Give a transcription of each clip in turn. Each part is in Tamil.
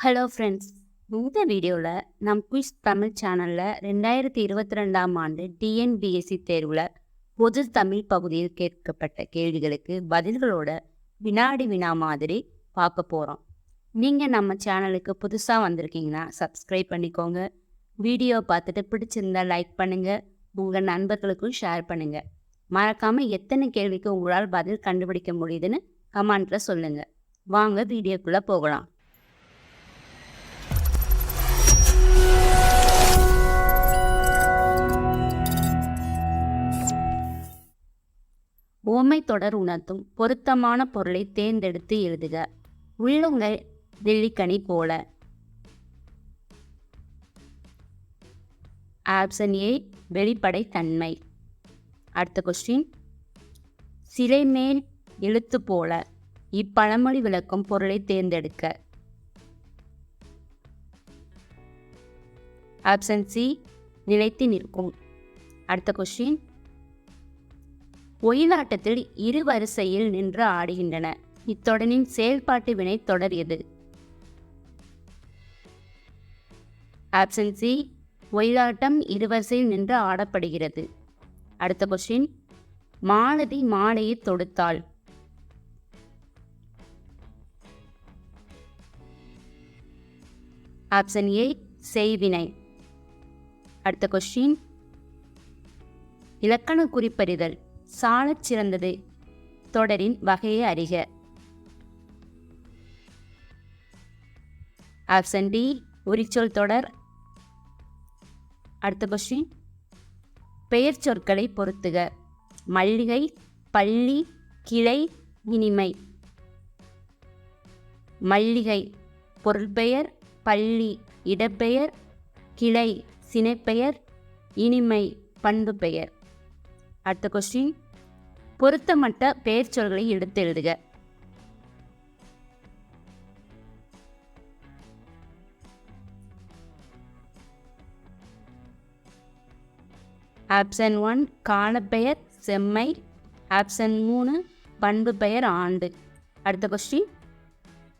ஹலோ ஃப்ரெண்ட்ஸ் இந்த வீடியோவில் நம் குயிஸ் தமிழ் சேனலில் ரெண்டாயிரத்தி இருபத்தி ரெண்டாம் ஆண்டு டிஎன்பிஎஸ்சி தேர்வில் பொது தமிழ் பகுதியில் கேட்கப்பட்ட கேள்விகளுக்கு பதில்களோட வினாடி வினா மாதிரி பார்க்க போகிறோம் நீங்கள் நம்ம சேனலுக்கு புதுசாக வந்திருக்கீங்கன்னா சப்ஸ்கிரைப் பண்ணிக்கோங்க. வீடியோ பார்த்துட்டு பிடிச்சிருந்தா லைக் பண்ணுங்கள் உங்கள் நண்பர்களுக்கும் ஷேர் பண்ணுங்கள் மறக்காமல் எத்தனை கேள்விக்கு உங்களால் பதில் கண்டுபிடிக்க முடியுதுன்னு கமெண்ட்டில் சொல்லுங்கள் வாங்க வீடியோக்குள்ளே போகலாம். ஓமை தொடர் உணர்த்தும் பொருத்தமான பொருளை தேர்ந்தெடுத்து எழுதுக. உள்ளுங்கள் நெல்லிக்கனி போல. ஆப்ஷன் ஏ வெளிப்படை தன்மை. அடுத்த கொஸ்டின் சிலை மேல் எழுத்து போல. இப்பழமொழி விளக்கும் பொருளை தேர்ந்தெடுக்க. ஆப்ஷன் சி நிலைத்து நிற்கும். அடுத்த கொஸ்டின் ஒயிலாட்டத்தில் இரு வரிசையில் நின்று ஆடுகின்றன. இத்தொடரின் செயல்பாட்டு வினை தொடர் எது? ஆப்ஷன் சி ஒயிலாட்டம் இருவரிசையில் நின்று ஆடப்படுகிறது. அடுத்த கொஸ்டின் மாலதி மாலையை தொடுத்தாள். ஆப்ஷன் ஏ செய்வினை. அடுத்த கொஸ்டின் இலக்கண குறிப்பறிதல். சாலச் சிறந்தது. தொடரின் வகையை அறிக. ஆப்ஷன் டி உரிச்சொல் தொடர். அடுத்த கொஸ்டின் பெயர் சொற்களை பொருத்துக. மல்லிகை பள்ளி கிளை இனிமை. மல்லிகை பொருள்பெயர் பள்ளி இடப்பெயர் கிளை சினைப்பெயர் இனிமை பண்பு பெயர் அடுத்த கொஸ்டின் பொருத்தமட்ட பெயர் சொல்களை எடுத்து எழுதுக. ஆப்ஷன் ஒன் காலப்பெயர் செம்மை. ஆப்ஷன் மூணு பண்பு பெயர் ஆண்டு. அடுத்த கொஸ்டின்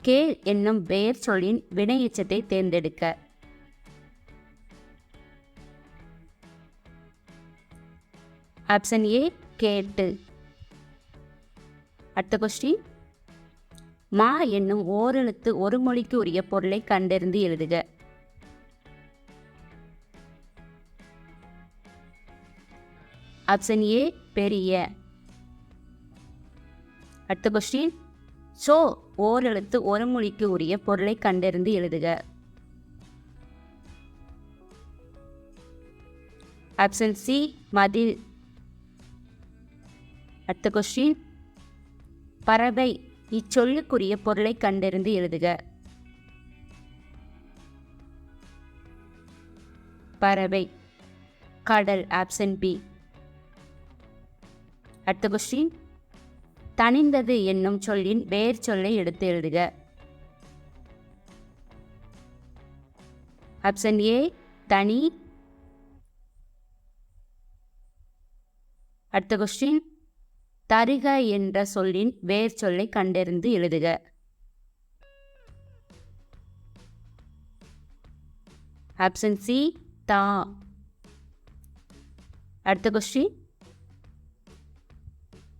கே என்னும் பெயர் சொல்லின் வினை எச்சத்தை தேர்ந்தெடுக்க. ஆப்ஷன் ஏ கேட்டு. அடுத்த கொஸ்டின் மா என்னும் ஓரெழுத்து ஒரு மொழிக்கு உரிய பொருளை கண்டறிந்து எழுதுக. ஆப்ஷன் ஏ பெரிய. அடுத்த கொஸ்டின் சோ ஓரெழுத்து ஒரு மொழிக்கு உரிய பொருளை கண்டறிந்து எழுதுக. ஆப்ஷன் சி மதில். அடுத்த கொஸ்டின் பறவை இச்சொல்லுக்குரிய பொருளை கண்டறிந்து எழுதுக. பறவை கடல் ஆப்சன் பி அடுத்த கொஸ்டின் தனிந்தது என்னும் சொல்லின் வேர் சொல்லை எடுத்து எழுதுக. ஆப்ஷன் ஏ தனி. அடுத்த கொஸ்டின் தருக என்ற சொல்லின் வேர் சொல்லை கண்டறிந்து எழுதுக. ஆப்ஷன் சி தா. அடுத்த கொஸ்டின்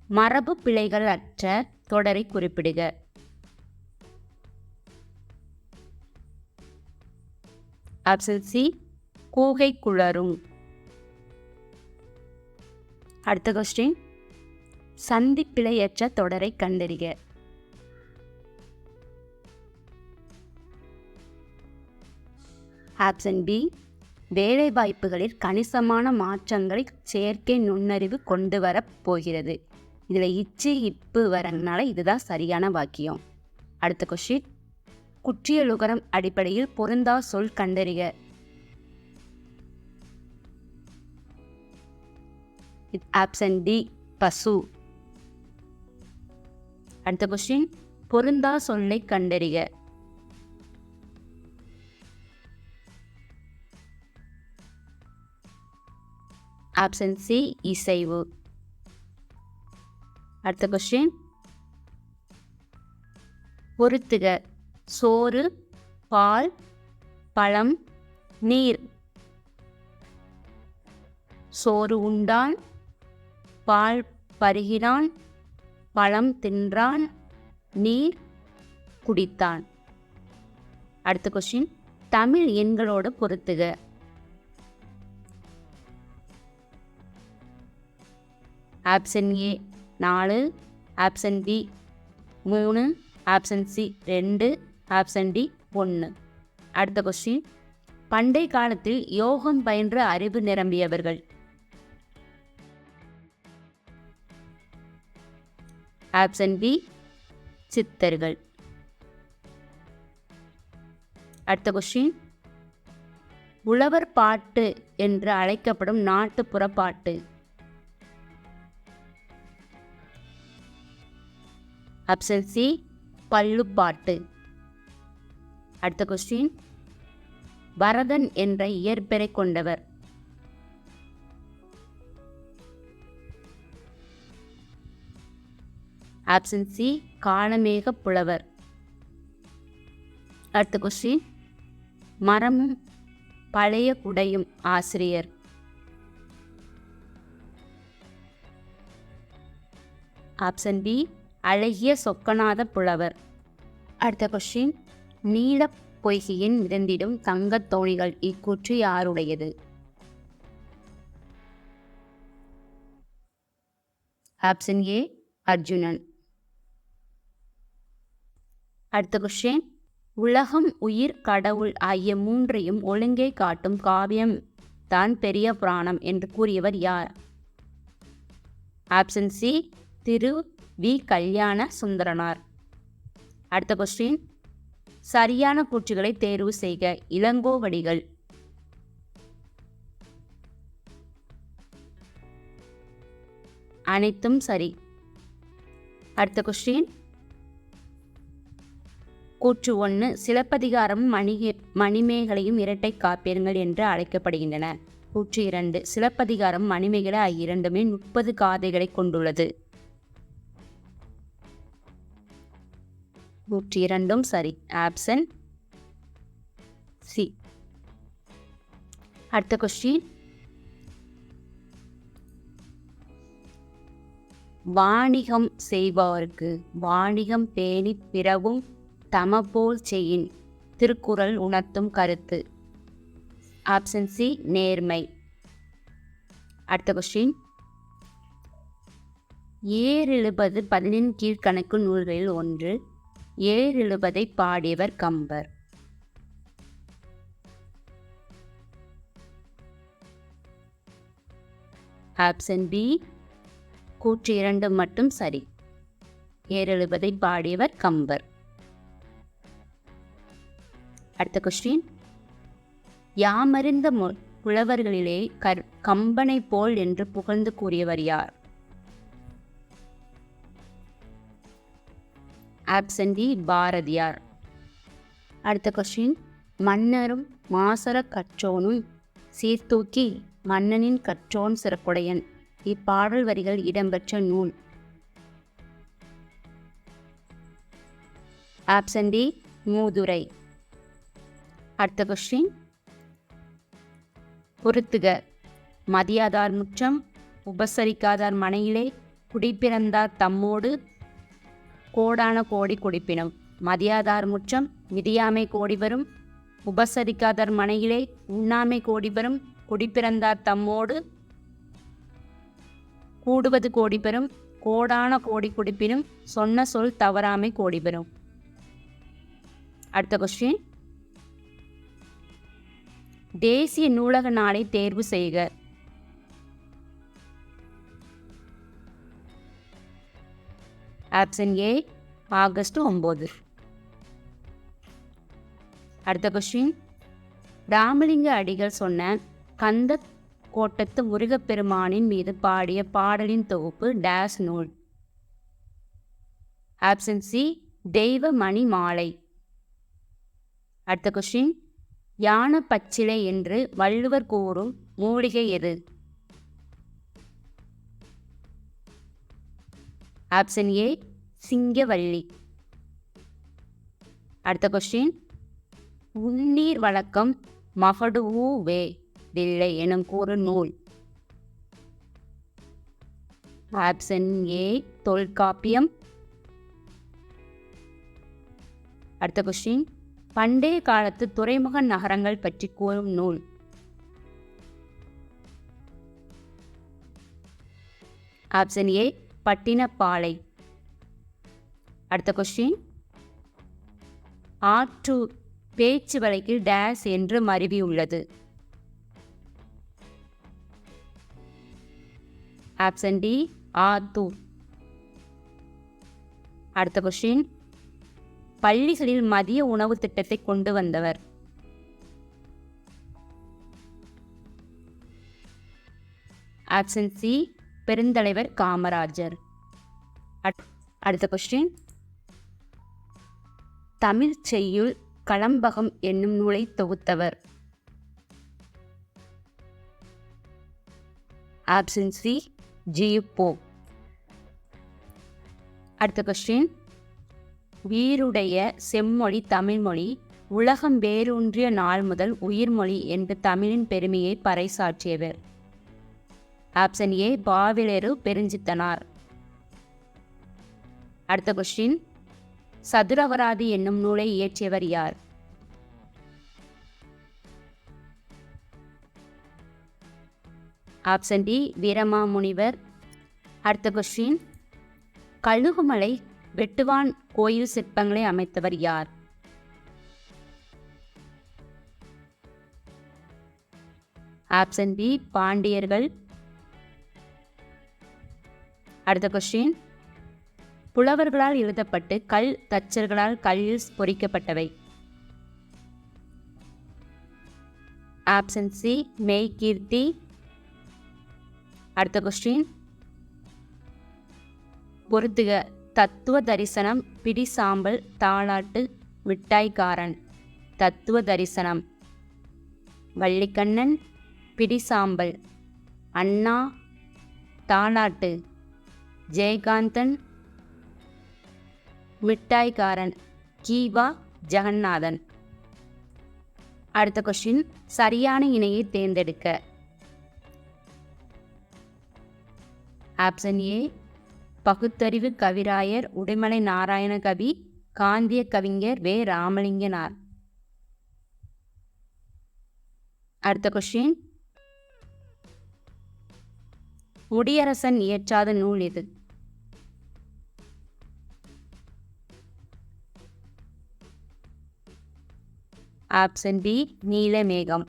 மரபு பிழைகள் அற்ற தொடரை குறிப்பிடுக. ஆப்ஷன் சி கூகை குளரும் அடுத்த கொஸ்டின் சந்திப்பிழையற்ற தொடரை கண்டறிக. ஆப்ஷன் பி வேலைவாய்ப்புகளில் கணிசமான மாற்றங்களை செயற்கை நுண்ணறிவு கொண்டு வரப் போகிறது. இதில் இச்சு இப்பு வரனால இதுதான் சரியான வாக்கியம். அடுத்த கொஷின் குற்றியலுகரம் அடிப்படையில் பொருந்தா சொல் கண்டறிக. ஆப்ஷன் டி பசு. அடுத்த கொஸ்டின் பொருந்தா சொல்லை கண்டறிக. ஆப்ஷன் சி இசைவு. அடுத்த கொஸ்டின் பொருத்துக. சோறு பால் பழம் நீர். சோறு உண்டான் பால் பருகினான் பழம் தின்றான் நீர் குடித்தான். அடுத்த கொஸ்டின் தமிழ் எண்களோடு பொருத்துக. ஆப்ஷன் ஏ நாலு ஆப்ஷன் பி மூணு ஆப்ஷன் சி ரெண்டு ஆப்ஷன் டி ஒன்று அடுத்த கொஸ்டின் பண்டை காலத்தில் யோகம் பயின்ற அறிவு நிரம்பியவர்கள். ஆப்ஷன் பி சித்தர்கள். அடுத்த கொஸ்டின் உழவர் பாட்டு என்று அழைக்கப்படும் நாட்டுப்புற பாட்டு. ஆப்ஷன் சி பள்ளுப்பாட்டு. அடுத்த கொஸ்டின் பரதன் என்ற இயற்பெறை கொண்டவர். ஆப்ஷன் சி காலமேக புலவர். அடுத்த கொஸ்டின் மரமும் பழைய குடையும் ஆசிரியர். ஆப்ஷன் பி அழகிய சொக்கநாத புலவர். அடுத்த கொஸ்டின் நீல பொய்கையின் மிதந்திடும் தங்கத் தோணிகள் இக்கூற்று யாருடையது? Option A Arjunan. அடுத்த கொஸ்டின் உலகம் உயிர் கடவுள் ஆகிய மூன்றையும் ஒழுங்கை காட்டும் காவியம் தான் பெரிய புராணம் என்று கூறியவர் யார்? Option C Thiru V. Kalyanasundaranar அடுத்த கொஸ்டின் சரியான கூற்றுகளை தேர்வு செய்க. இளங்கோவடிகள் அனைத்தும் சரி. அடுத்த கொஸ்டின் கூற்று ஒன்று சிலப்பதிகாரமும் மணிகே மணிமேகலையும் இரட்டை காப்பியங்கள் என்று அழைக்கப்படுகின்றன. கூற்று இரண்டு சிலப்பதிகாரம் மணிமேகலை ஆகிய இரண்டுமே முப்பது காதைகளை கொண்டுள்ளது. நூற்றி இரண்டும் சரி ஆப்சன் சி அடுத்த கொஸ்டின் வாணிகம் செய்பவருக்கு வாணிகம் பேணி பிறவும் தமபோல் செய்யின் திருக்குறள் உணர்த்தும் கருத்து. ஆப்ஷன் சி நேர்மை. அடுத்த கொஸ்டின் ஏறெழுபது பதினெண் கீழ்கணக்கு நூல்களில் ஒன்று ஏறெழுபதை பாடியவர் கம்பர். ஆப்ஷன் பி கூற்று இரண்டு மட்டும் சரி. ஏறெழுபதை பாடியவர் கம்பர். அடுத்த கொஸ்டின் யாமறிந்த மு- புலவர்களிலே கர் கம்பனை போல் என்று புகழ்ந்து கூறியவர் யார்? ஆப்சண்டி பாரதியார் அடுத்த கொஸ்டின் மன்னரும் மாசர கற்றோனும் சீர்தூக்கி மன்னனின் கற்றோன் சிறப்புடையன். இப்பாடல் வரிகள் இடம்பெற்ற நூல். ஆப்சண்டி மூதுரை. அடுத்த கொஸ்டின் பொருத்துக மதியாதார் முற்றம் உபசரிக்காதார் மனையிலே குடிப்பிறந்தார் தம்மோடு கோடான கோடி குடிப்பினும். மதியாதார் முற்றம் மிதியாமை கோடி வரும் உபசரிக்காதார் மனையிலே உண்ணாமை கோடி வரும் குடிப்பிறந்தார் தம்மோடு கூடுவது கோடி பெறும் கோடான கோடி குடிப்பினும் சொன்ன சொல் தவறாமை கோடி பெறும். அடுத்த கொஸ்டின் தேசிய நூலக நாளை தேர்வு செய்க. ஆப்ஷன் ஏ ஆகஸ்ட் ஒம்பது அடுத்த கொஸ்டின் ராமலிங்க அடிகள் சொன்ன கந்த கோட்டத்து முருகப்பெருமானின் மீது பாடிய பாடலின் தொகுப்பு டேஸ் நூல். ஆப்ஷன் சி தெய்வ மணி மாலை. அடுத்த கொஸ்டின் யான பச்சிலை என்று வள்ளுவர் கூறும் மூலிகை எது? ஆப்ஷன் ஏ சிங்கவள்ளி. அடுத்த கொஸ்டின் உன்னீர் வழக்கம் மகடுவூ வே தில்லை எனும் கூறு நூல். Option A Tolkappiyam. அடுத்த கொஸ்டின் பண்டைய காலத்து துறைமுக நகரங்கள் பற்றி கூறும் நூல். Option A Pattinappalai. அடுத்த கொஸ்டின் ஆற்று பேச்சு வழக்கில் டேஸ் என்று மருவி உள்ளது. Option D Attur. அடுத்த கொஸ்டின் பள்ளிகளில் மதிய உணவு திட்டத்தை கொண்டு வந்தவர். ஆப்ஷன் சி பெருந்தலைவர் காமராஜர். அட்- அடுத்த கொஸ்டின் தமிழ் செய்யுள் களம்பகம் என்னும் நூலை தொகுத்தவர். ஆப்ஷன் சி ஜி போ அடுத்த கொஸ்டின் வீருடைய செம்மொழி தமிழ்மொழி உலகம் வேரூன்றிய நாள் முதல் உயிர்மொழி என்ற தமிழின் பெருமையை பறைசாற்றியவர். Option A பாவிலேறு Perunchithanar. அடுத்த கொஸ்டின் சதுரவராதி என்னும் நூலை இயற்றியவர் யார்? Option D Veeramamunivar. அடுத்த கொஸ்டின் கழுகுமலை வெட்டுவான் கோயில் சிற்பங்களை அமைத்தவர் யார்? ஆப்ஷன் பி பாண்டியர்கள். அடுத்த கொஸ்டின் புலவர்களால் எழுதப்பட்டு கல் தச்சர்களால் கல்லில் பொறிக்கப்பட்டவை. ஆப்ஷன் சி மெய்கீர்த்தி அடுத்த கொஸ்டின் பொருத்துக தத்துவ தரிசனம் பிடி சாம்பல் தாளாட்டு மிட்டாய்க்காரன் தத்துவ தரிசனம் வள்ளிக்கண்ணன் பிடி சாம்பல் அண்ணா தாளாட்டு. ஜெயகாந்தன் மிட்டாய்க்காரன் கீவா ஜெகநாதன். அடுத்த கொஷின் சரியான இணையை தேர்ந்தெடுக்க. ஆப்ஷன் ஏ பகுத்தறிவு கவிராயர் உடைமலை நாராயண கவி காந்திய கவிஞர் வே. ராமலிங்கனார். அடுத்த கொஸ்டின் முடியரசன் இயற்றாத நூல் எது? Option B Neelamegam.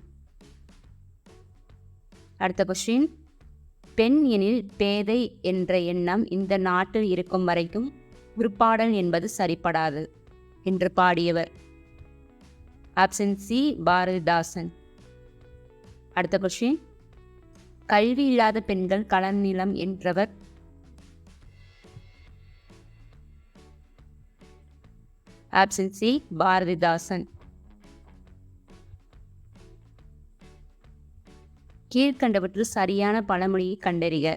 அடுத்த கொஸ்டின் பெண் எனில் பேதை என்ற எண்ணம் இந்த நாட்டில் இருக்கும் வரைக்கும் உருப்பாடல் என்பது சரிப்படாது என்று பாடியவர். Option C Bharathidasan. அடுத்த கொஸ்டின் கல்வி இல்லாத பெண்கள் களநிலம் என்றவர். Option C Bharathidasan. கீழ்கண்டவற்றில் சரியான பழமொழியை கண்டறிக.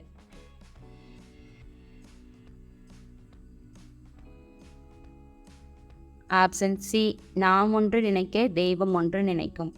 ஆப்ஷன் சி நாம் ஒன்று நினைக்க தெய்வம் ஒன்று நினைக்கும்.